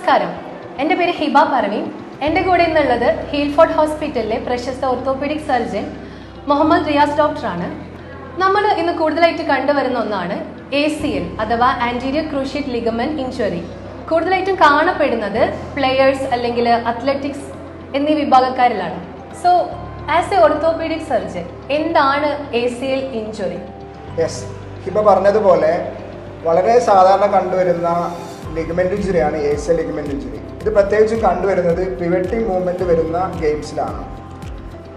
നമസ്കാരം. എന്റെ പേര് ഹിബ പർവീൻ എന്റെ കൂടെ ഇന്നുള്ളത് ഹീൽഫോർട്ട് ഹോസ്പിറ്റലിലെ പ്രശസ്ത ഓർത്തോപീഡിക് സർജൻ മുഹമ്മദ് റിയാസ് ഡോക്ടറാണ്. നമ്മൾ ഇന്ന് കൂടുതലായിട്ട് കണ്ടുവരുന്ന ഒന്നാണ് എ സി എൽ അഥവാ ആന്റീരിയർ ക്രൂഷ്യറ്റ് ലിഗമൻ ഇഞ്ചുറി കൂടുതലായിട്ടും കാണപ്പെടുന്നത് പ്ലെയേഴ്സ് അല്ലെങ്കിൽ അത്ലറ്റിക്സ് എന്നീ വിഭാഗക്കാരിലാണ്. So as a orthopedic surgeon എന്താണ് A C L injury Hiba പറഞ്ഞതുപോലെ വളരെ സാധാരണ കണ്ടുവരുന്ന ലിഗമെന്റ് ഇഞ്ചുറിയാണ് സി ലിഗമെന്റ് ഇഞ്ചുറി. ഇത് പ്രത്യേകിച്ചും കണ്ടുവരുന്നത് പിവറ്റിംഗ് മൂവ്മെന്റ് വരുന്ന ഗെയിംസിലാണ്.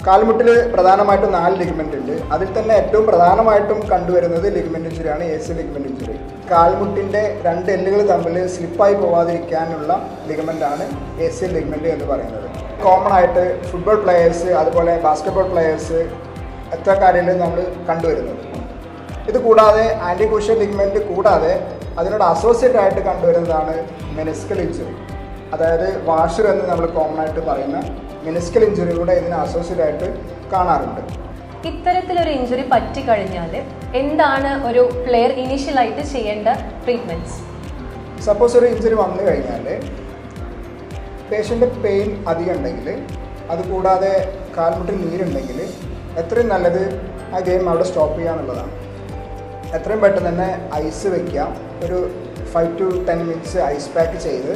കാൽമുട്ടിൽ പ്രധാനമായിട്ടും നാല് ലിഗമെന്റ് ഉണ്ട്. അതിൽ തന്നെ ഏറ്റവും പ്രധാനമായിട്ടും കണ്ടുവരുന്നത് ലിഗമെന്റ് ഇഞ്ചുറിയാണ് സി ലിഗമെന്റ് ഇഞ്ചുറി. കാൽമുട്ടിന്റെ രണ്ട് എല്ലുകൾ തമ്മിൽ സ്ലിപ്പായി പോവാതിരിക്കാനുള്ള എ സി ലിഗമെന്റ് എന്ന് പറയുന്നത്. കോമൺ ആയിട്ട് ഫുട്ബോൾ പ്ലെയേഴ്സ് അതുപോലെ ബാസ്കറ്റ്ബോൾ പ്ലെയേഴ്സ് എത്ര കാര്യങ്ങളും നമ്മൾ കണ്ടുവരുന്നത്. ഇത് കൂടാതെ ആന്റിക്കൂഷ്യൽ ലിഗ്മെന്റ് കൂടാതെ അതിനോട് അസോസിയേറ്റ് ആയിട്ട് കണ്ടുവരുന്നതാണ് മെനിസ്കൽ ഇഞ്ചുറി അതായത് വാഷർ എന്ന് നമ്മൾ കോമൺ ആയിട്ട് പറയുന്ന മെനിസ്കൽ ഇഞ്ചുറി കൂടെ ഇതിന് അസോസിയേറ്റ് ആയിട്ട് കാണാറുണ്ട്. ഇത്തരത്തിലൊരു ഇഞ്ചുറി പറ്റിക്കഴിഞ്ഞാൽ എന്താണ് ഒരു പ്ലെയർ ഇനീഷ്യലായിട്ട് ചെയ്യേണ്ട ട്രീറ്റ്മെന്റ്സ് സപ്പോസ് ഒരു ഇഞ്ചുറി വന്നു കഴിഞ്ഞാൽ പേഷ്യന്റെ പെയിൻ അധികം ഉണ്ടെങ്കിൽ അതുകൂടാതെ കാൽമുട്ടിൽ നീരുണ്ടെങ്കിൽ എത്രയും നല്ലത് ആ ഗെയിം അവിടെ സ്റ്റോപ്പ് ചെയ്യുക എന്നുള്ളതാണ്. എത്രയും പെട്ടെന്ന് തന്നെ ഐസ് വെക്കാം. ഒരു five to ten minutes ice pack ചെയ്ത്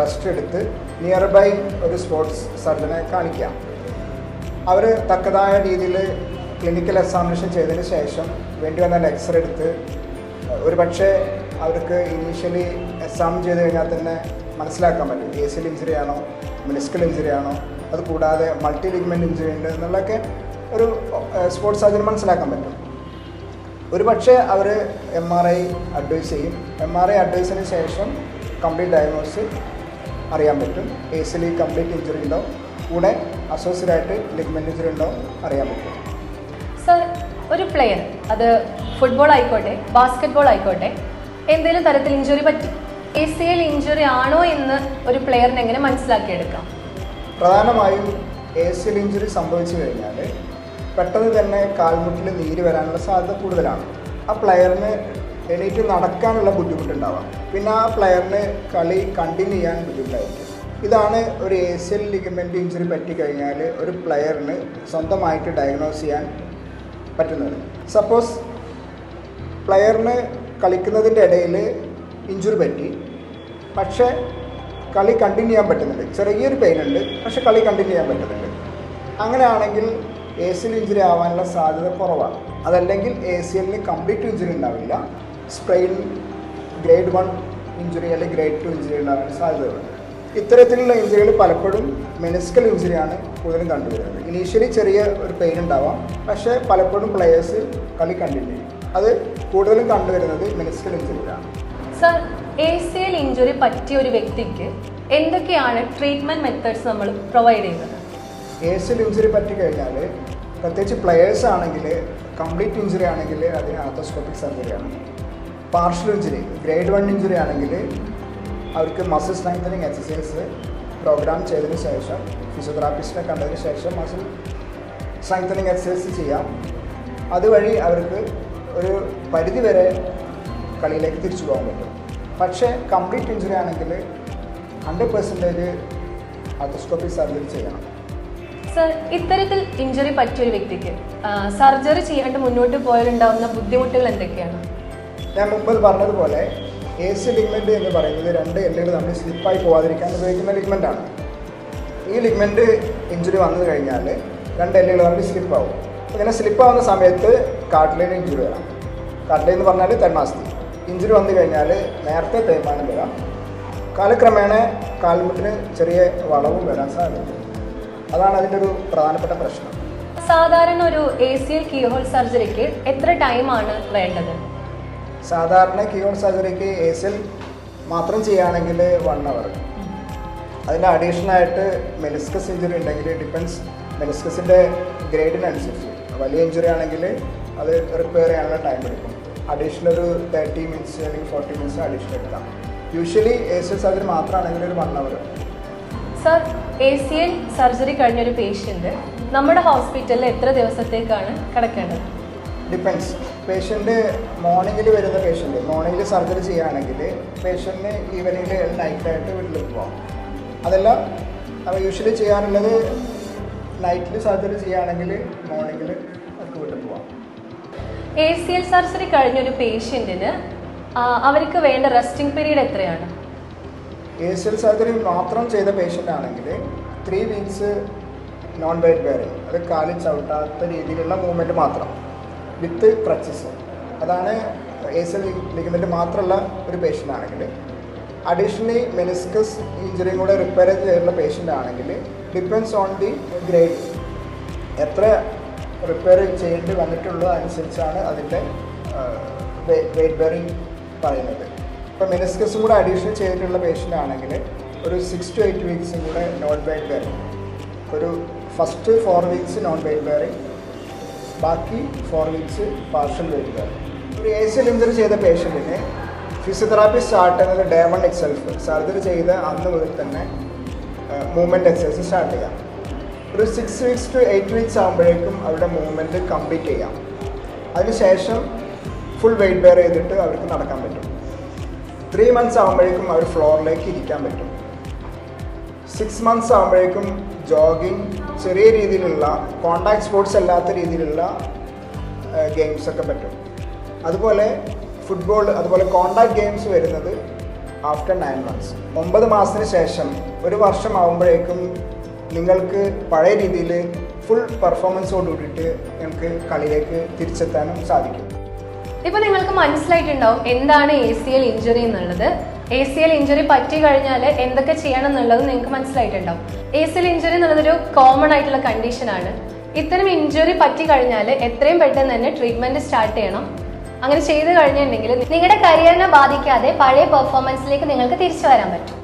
റെസ്റ്റ് എടുത്ത് നിയർ ബൈ ഒരു സ്പോർട്സ് സർജനെ കാണിക്കാം. അവർ തക്കതായ രീതിയിൽ ക്ലിനിക്കൽ എക്സാമിനേഷൻ ചെയ്തതിന് ശേഷം വേണ്ടി വന്നാൽ എക്സ്റേ എടുത്ത് ഒരു പക്ഷേ അവർക്ക് ഇനീഷ്യലി എക്സാമിൻ ചെയ്ത് കഴിഞ്ഞാൽ തന്നെ മനസ്സിലാക്കാൻ പറ്റും. എ സിൽ ഇഞ്ചുറി ആണോ മിനിസ്കൽ ഇഞ്ചുറി ആണോ അത് കൂടാതെ മൾട്ടി ലിഗ്മെന്റ് ഇഞ്ചുറി ഉണ്ട് എന്നുള്ളതൊക്കെ ഒരു സ്പോർട്സ് സർജന് മനസ്സിലാക്കാൻ പറ്റും. ഒരു പക്ഷേ അവർ എം ആർ ഐ അഡ്വൈസ് ചെയ്യും എം ആർ ഐ അഡ്വൈസിന് ശേഷം കംപ്ലീറ്റ് ഡയഗ്നോസ് അറിയാൻ പറ്റും. ഏസിലി കംപ്ലീറ്റ് ഇഞ്ചുറി ഉണ്ടോ കൂടെ അസോസിയേറ്റ് ആയിട്ട് ലിഗ്മെന്റ് ഇഞ്ചുറി ഉണ്ടോ അറിയാൻ പറ്റും. സർ ഒരു പ്ലെയർ അത് ഫുട്ബോൾ ആയിക്കോട്ടെ ബാസ്കറ്റ്ബോൾ ആയിക്കോട്ടെ എന്തെങ്കിലും തരത്തിൽ ഇഞ്ചുറി പറ്റി എ സി എൽ ഇഞ്ചുറി ആണോ എന്ന് ഒരു പ്ലെയറിന് എങ്ങനെ മനസ്സിലാക്കിയെടുക്കാം? പ്രധാനമായും എ സി എൽ ഇഞ്ചുറി സംഭവിച്ചു കഴിഞ്ഞാൽ പെട്ടെന്ന് തന്നെ കാൽമുട്ടിൽ നീര് വരാനുള്ള സാധ്യത കൂടുതലാണ്. ആ പ്ലെയറിന് എണീറ്റ് നടക്കാനുള്ള ബുദ്ധിമുട്ടുണ്ടാവാം. പിന്നെ ആ പ്ലെയറിന് കളി കണ്ടിന്യൂ ചെയ്യാൻ ബുദ്ധിമുട്ടായിരിക്കും. ഇതാണ് ഒരു A C L ligament injury പറ്റിക്കഴിഞ്ഞാൽ ഒരു പ്ലെയറിന് സ്വന്തമായിട്ട് ഡയഗ്നോസ് ചെയ്യാൻ പറ്റുന്നത്. സപ്പോസ് പ്ലെയറിന് കളിക്കുന്നതിന്റെ ഇടയിൽ ഇഞ്ചുറി പറ്റി. പക്ഷേ കളി കണ്ടിന്യൂ ചെയ്യാൻ പറ്റുന്നുണ്ട്. ചെറിയൊരു പെയിൻ ഉണ്ട് പക്ഷേ കളി കണ്ടിന്യൂ ചെയ്യാൻ പറ്റുന്നുണ്ട്. അങ്ങനെയാണെങ്കിൽ എ സി എൽ ഇഞ്ചുറി ആവാനുള്ള സാധ്യത കുറവാണ്. അതല്ലെങ്കിൽ എ സി എല്ലിന് കംപ്ലീറ്റ് ഇഞ്ചുറി ഉണ്ടാവില്ല. സ്പ്രെയിൻ ഗ്രേഡ് വൺ ഇഞ്ചുറി അല്ലെങ്കിൽ ഗ്രേഡ് ടു ഇഞ്ചുറി ഉണ്ടാവാൻ സാധ്യതയുണ്ട് ഇത്തരത്തിലുള്ള ഇഞ്ചുറികൾ പലപ്പോഴും മെനിസ്കൽ ഇഞ്ചുറിയാണ് കൂടുതലും കണ്ടുവരുന്നത്. ഇനീഷ്യലി ചെറിയ ഒരു പെയിൻ ഉണ്ടാവാം. പക്ഷേ പലപ്പോഴും പ്ലെയേഴ്സ് കളി കണ്ടിന്യൂ അത് കൂടുതലും കണ്ടുവരുന്നത് meniscal ഇഞ്ചുറിയിലാണ് sir A C L injury പറ്റിയ ഒരു വ്യക്തിക്ക് എന്തൊക്കെയാണ് ട്രീറ്റ്മെന്റ് മെത്തേഡ്സ് നമ്മൾ പ്രൊവൈഡ് ചെയ്യുന്നത്? എ സി എൽ ഇഞ്ചുറി പറ്റി കഴിഞ്ഞാൽ പ്രത്യേകിച്ച് പ്ലെയേഴ്സ് ആണെങ്കിൽ കംപ്ലീറ്റ് ഇഞ്ചുറി ആണെങ്കിൽ അതിന് ആർത്തോസ്കോപ്പിക് ആണ്. Partial injury grade one injury ആണെങ്കിൽ അവർക്ക് മസിൽ സ്ട്രെങ്തനിങ് എക്സസൈസ് പ്രോഗ്രാം ചെയ്തതിന് ശേഷം ഫിസിയോതെറാപ്പിസ്റ്റിനെ കണ്ടതിന് ശേഷം മസിൽ സ്ട്രെങ്തനിങ് എക്സസൈസ് ചെയ്യാം. അതുവഴി അവർക്ക് ഒരു പരിധി വരെ കളിയിലേക്ക് തിരിച്ചു പോകാൻ പറ്റും. പക്ഷേ കംപ്ലീറ്റ് ഇഞ്ചുറി ആണെങ്കിൽ ഹൺഡ്രഡ് പെർസെന്റേജ് ആർത്തോസ്കോപ്പിക് സർജറി ചെയ്യണം. സർ ഇത്തരത്തിൽ ഇഞ്ചുറി പറ്റിയ ഒരു വ്യക്തിക്ക് സർജറി ചെയ്യാണ്ട് മുന്നോട്ട് പോയാലുണ്ടാവുന്ന ബുദ്ധിമുട്ടുകൾ എന്തൊക്കെയാണ്? ഞാൻ മുമ്പ് പറഞ്ഞതുപോലെ എ സി ലിഗ്മെന്റ് എന്ന് പറയുന്നത് രണ്ട് എല്ലുകൾ നമ്മൾ സ്ലിപ്പായി പോകാതിരിക്കാൻ ഉപയോഗിക്കുന്ന ലിഗ്മെന്റാണ് ഈ ലിഗ്മെന്റ് ഇഞ്ചുറി വന്നു കഴിഞ്ഞാൽ രണ്ട് എല്ലുകൾ തമ്മിൽ സ്ലിപ്പാവും ഇങ്ങനെ സ്ലിപ്പാവുന്ന സമയത്ത് കാട്ടിലേന് ഇഞ്ചുറി വരാം. കാട്ടിലേ എന്ന് പറഞ്ഞാൽ തെന്മാസ്തി. ഇഞ്ചുറി വന്നു കഴിഞ്ഞാൽ നേരത്തെ തേയ്മാനം വരാം. കാലക്രമേണ കാൽമുട്ടിന് ചെറിയ വളവും വരാൻ സാധ്യതയുണ്ട്. അതാണ് അതിന്റെ ഒരു പ്രധാനപ്പെട്ട പ്രശ്നം. സാധാരണ ഒരു എ സി എൽ കീഹോൾ സർജറിക്ക് എത്ര ടൈമാണ് വേണ്ടത്? സാധാരണ കീഹോൾ സർജറിക്ക് എ സി എൽ മാത്രം ചെയ്യുകയാണെങ്കിൽ വൺ അവർ അതിന് അഡീഷണൽ ആയിട്ട് മെലിസ്കസ് ഇഞ്ചുറി ഉണ്ടെങ്കിൽ ഡിപ്പെൻസ് മെലിസ്കസിന്റെ ഗ്രേഡിനനുസരിച്ച് വലിയ ഇഞ്ചുറി ആണെങ്കിൽ അത് റിപ്പയർ ചെയ്യാനുള്ള ടൈം എടുക്കും. അഡീഷണൽ ഒരു തേർട്ടി മിനിറ്റ്സ് അല്ലെങ്കിൽ ഫോർട്ടി മിനിറ്റ്സ് അഡീഷണൽ എടുക്കാം. Usually A C L surgery മാത്രമാണെങ്കിൽ ഒരു one hour sir A C L surgery കഴിഞ്ഞൊരു പേഷ്യന്റ് നമ്മുടെ ഹോസ്പിറ്റലിൽ എത്ര ദിവസത്തേക്കാണ് കിടക്കേണ്ടത്? ഡിപ്പെൻസ് പേഷ്യന്റ് മോർണിംഗിൽ വരുന്ന പേഷ്യന്റ് മോർണിംഗിൽ സർജറി ചെയ്യുകയാണെങ്കിൽ പേഷ്യന്റിന് ഈവനിങ്ങിൽ നൈറ്റായിട്ട് വീട്ടിൽ പോകാം അതെല്ലാം നമ്മൾ യൂഷ്വലി ചെയ്യാറുള്ളത് നൈറ്റിൽ സർജറി ചെയ്യുകയാണെങ്കിൽ മോർണിംഗിൽ അവർക്ക് വീട്ടിൽ പോകാം എ സി എൽ സർജറി കഴിഞ്ഞൊരു പേഷ്യന്റിന് അവർക്ക് വേണ്ട റെസ്റ്റിംഗ് പീരീഡ് എത്രയാണ്? എൽ സർജറി മാത്രം ചെയ്ത പേഷ്യന്റ് ആണെങ്കിൽ three weeks non weight bearing അത് കാലിൽ ചവിട്ടാത്ത രീതിയിലുള്ള മൂവ്മെന്റ് മാത്രം വിത്ത് ക്രച്ചസ് അതാണ് എൽ ലിഗമെന്റ് മാത്രമുള്ള ഒരു പേഷ്യന്റ് ആണെങ്കിൽ അഡീഷണലി മെനിസ്കസ് ഇഞ്ചുറിയും കൂടെ റിപ്പയർ ചെയ്തിട്ടുള്ള പേഷ്യന്റ് ആണെങ്കിൽ ഡിപ്പെൻസ് ഓൺ ദി ഗ്രേഡ് എത്ര റിപ്പയർ ചെയ്യേണ്ടി വന്നിട്ടുള്ളത് അനുസരിച്ചാണ് അതിന്റെ വെയിറ്റ് ബെയറിങ് പറയുന്നത്. ഇപ്പോൾ മെനിസ്കസും കൂടെ അഡീഷണൽ ചെയ്തിട്ടുള്ള പേഷ്യന്റ് ആണെങ്കിൽ ഒരു സിക്സ് ടു എയ്റ്റ് വീക്സും കൂടെ നോൺ വെയ്റ്റ് ബെയറിങ് ഒരു first four weeks non weight bearing ബാക്കി four weeks partial weight bearing ഒരു എ സി ഇഞ്ചറി ചെയ്ത പേഷ്യന്റിന് ഫിസിയോതെറാപ്പി സ്റ്റാർട്ട് ചെയ്യുന്നത് ഡേ വൺ എക്സെൽഫ് സർജറി ചെയ്ത് അന്ന് മുതൽ തന്നെ മൂവ്മെന്റ് എക്സസൈസ് സ്റ്റാർട്ട് ചെയ്യാം. ഒരു six weeks to eight weeks ആകുമ്പോഴേക്കും അവരുടെ മൂവ്മെന്റ് കംപ്ലീറ്റ് ചെയ്യാം. അതിനുശേഷം ഫുൾ വെയിറ്റ് ബെയർ ചെയ്തിട്ട് അവർക്ക് നടക്കാൻ പറ്റും. ത്രീ മന്ത്സ് ആകുമ്പോഴേക്കും അവർ ഫ്ലോറിലേക്ക് ഇരിക്കാൻ പറ്റും. സിക്സ് മന്ത്സ് ആകുമ്പോഴേക്കും ജോഗിങ് ചെറിയ രീതിയിലുള്ള കോണ്ടാക്ട് സ്പോർട്സ് അല്ലാത്ത രീതിയിലുള്ള ഗെയിംസൊക്കെ പറ്റും. അതുപോലെ ഫുട്ബോൾ അതുപോലെ കോണ്ടാക്ട് ഗെയിംസ് വരുന്നത് ആഫ്റ്റർ നയൻ മന്ത്സ് ഒമ്പത് മാസത്തിന് ശേഷം ഒരു വർഷം ആകുമ്പോഴേക്കും നിങ്ങൾക്ക് പഴയ രീതിയിൽ ഫുൾ പെർഫോമൻസോട് കൂടിയിട്ട് നിങ്ങൾക്ക് കളിയിലേക്ക് തിരിച്ചെത്താനും സാധിക്കും. ഇപ്പൊ നിങ്ങൾക്ക് മനസ്സിലായിട്ടുണ്ടാവും എന്താണ് എ സി എൽ ഇഞ്ചുറി എന്നുള്ളത്. എ സി എൽ ഇഞ്ചുറി പറ്റി കഴിഞ്ഞാൽ എന്തൊക്കെ ചെയ്യണം എന്നുള്ളത് നിങ്ങൾക്ക് മനസ്സിലായിട്ടുണ്ടാവും. എ സി എൽ ഇഞ്ചുറി എന്നുള്ളതൊരു കോമൺ ആയിട്ടുള്ള കണ്ടീഷനാണ് ഇത്തരം ഇഞ്ചുറി പറ്റി കഴിഞ്ഞാൽ എത്രയും പെട്ടെന്ന് തന്നെ ട്രീറ്റ്മെന്റ് സ്റ്റാർട്ട് ചെയ്യണം. അങ്ങനെ ചെയ്തു കഴിഞ്ഞിട്ടുണ്ടെങ്കിൽ നിങ്ങളുടെ കരിയറിനെ ബാധിക്കാതെ പഴയ പെർഫോമൻസിലേക്ക് നിങ്ങൾക്ക് തിരിച്ചു വരാൻ പറ്റും.